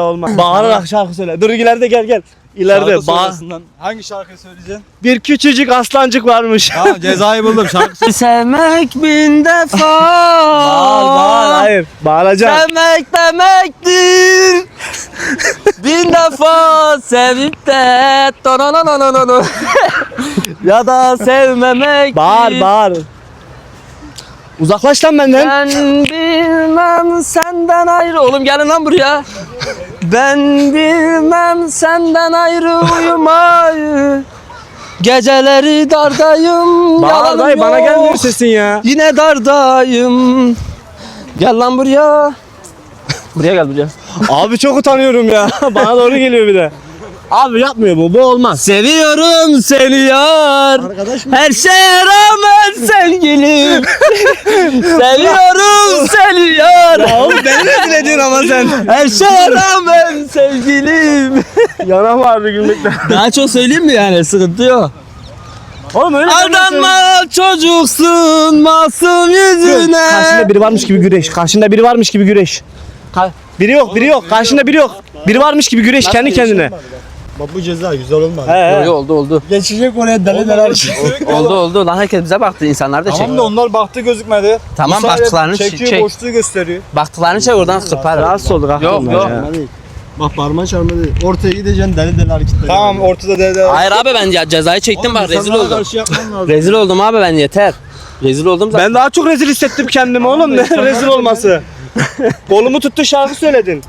olmaz. Bağırarak şarkı söyle. Dur ileride gel gel. İleride Şarkı bağ. sırasından Hangi şarkıyı söyleyeceksin? Bir küçücük aslancık varmış. Tamam cezayı buldum şarkı söyle. Sevmek bin defa. Bağır bağır hayır. Bağıracaksın. Sevmek demektir. bin defa sevip de tononononononu. ya da sevmemek. Bağır bağır. Uzaklaş lan benden. Ben bilmem senden ayrı. Oğlum gelin lan buraya. Ben bilmem senden ayrı uyumayı. Geceleri dardayım. Bağır dayı bana gelmiyor sesin ya. Yine dardayım. Gel lan buraya. Buraya gel buraya. Abi çok utanıyorum ya. Bana doğru geliyor bir de. Abi yapmıyor bu. Bu olmaz. Seviyorum seni yar. Her şeye rağmen sevgilim. Seviyorum yar. Oğlum beni rezil ediyorsun ama sen. Her şeye rağmen sevgilim. Yanam vardı gülmekten. Daha çok söyleyeyim mi yani? Sıkıntı yok. Oğlum öyle Aldanma çocuksun masum yüzüne. Karşında biri varmış gibi güreş. Karşında biri varmış gibi güreş. Ka- biri yok, biri yok. Karşında biri yok. Biri varmış gibi güreş kendi kendine. Bak bu ceza güzel olmadı. He he. oldu oldu. Geçecek oraya deli neler Oldu oldu. Lan herkes bize baktı. insanlar da çek. Tamam da onlar baktı gözükmedi. Tamam, Bu sadece baktıklarını çek- çekiyor çek. boşluğu gösteriyor. Baktıklarını çek oradan kırpar. Rahatsız olduk Yok, aklımdan yok. ya. Bak parmağı çarpma değil. Ortaya gideceksin deli deli hareketler. Tamam ortada deli deli. Hayır abi ben ya cezayı çektim bak rezil İnsanlara oldum. karşı yapman lazım. Rezil oldum abi ben yeter. Rezil oldum zaten. Ben daha çok rezil hissettim kendimi oğlum. Ne rezil olması. Kolumu tuttu şarkı söyledin.